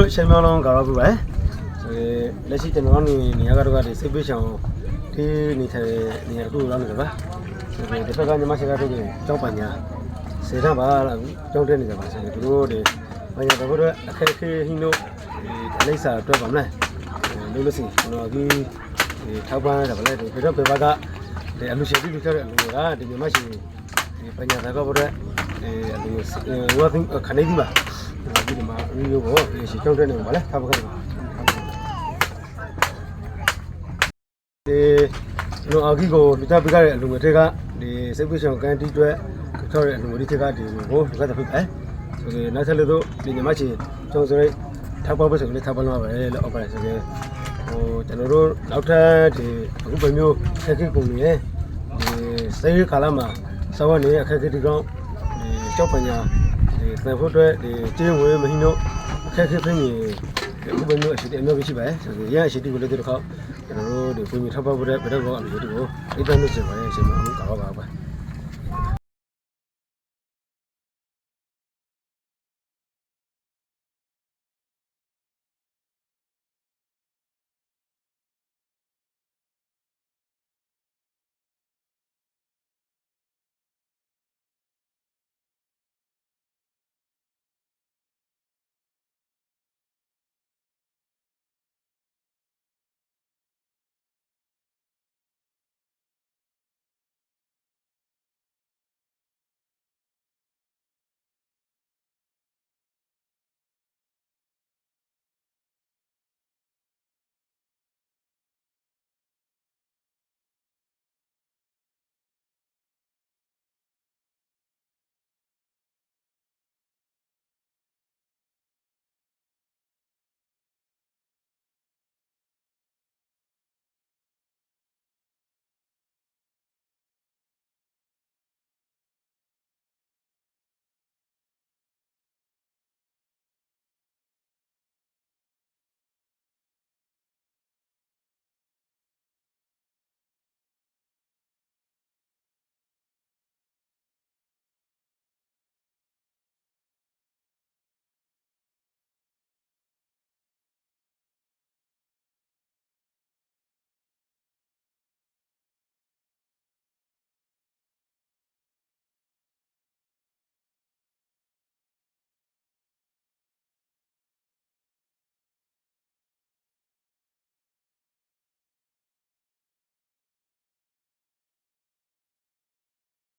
တို့ရှမ်းမြောင်းလုံးကတော့ပြပါဆိုရင်လက်ရှိကျွန်တော်တို့နေရာကတော့ဒီစိတ်ပေးချောင်းဒီနေထိုင်နေရာတစ်ခုလောက်နေကြပါဆိုရင်ဒီဘက်ကညီမရှိကတော့ကြောက်ပညာစေတပါလားကြောက်တဲ့နေကြပါဆိုရင်တို့တွေဘာညာတော့အခက်အခဲဟင်းတို့ဒီအလိပ်စာအတွက်ပါမလားလို့လို့စီကျွန်တော်ဒီထောက်ပံ့ရပါလေဒီတော့ပြပါကဒီအလူရှိပြီးပြခဲ့တဲ့အလူကဒီညီမရှိဒီပညာသာကဘုရားအဲအလူဝါသခနေဒီမှာ ဒီမှာရီယိုကိုရှေ့ကြောက်တဲ့နေပါလေထောက်ပံ့ခဲ့ပါဒီကျွန်တော်အာဂီကိုလူသားပြခဲ့တဲ့အလူငွေတွေကဒီစိတ်ပိဆောင်ကန်တီတွေထောက်တဲ့အလူငွေတွေကဒီကိုလူကတဖိပဲဆိုရင်နောက်ထပ်လို့တို့ဒီညမချီကျုံစရိတ်ထောက်ပါဖို့ဆိုရင်ထောက်ပါလို့ပါပဲလို့အော်ပါဆိုရင်ဟိုကျွန်တော်တို့နောက်ထပ်ဒီအခုပဲမျိုးခက်ခဲကုန်နေဒီစိတ်ကာလမှာစောဝနေအခက်အခဲဒီကောင်ဒီကြောက်ပညာ ဒီသင်ဖို့အတွက်ဒီကျင်းဝဲမဟင်းတို့အခက်အခဲဖြစ်နေဒီဘယ်မျိုးအရှိတဲ့အမျိုးရှိပါလဲဆိုရင်ရအရှိတိကိုလည်းတို့ခေါကျွန်တော်တို့ဒီကိုမြထောက်ပဖို့တဲ့ဗရက်ကောအမျိုးတွေကိုအိတ်တမ်းလို့ရှင်ပါရဲ့ရှင်မအောင်ကောပါပါ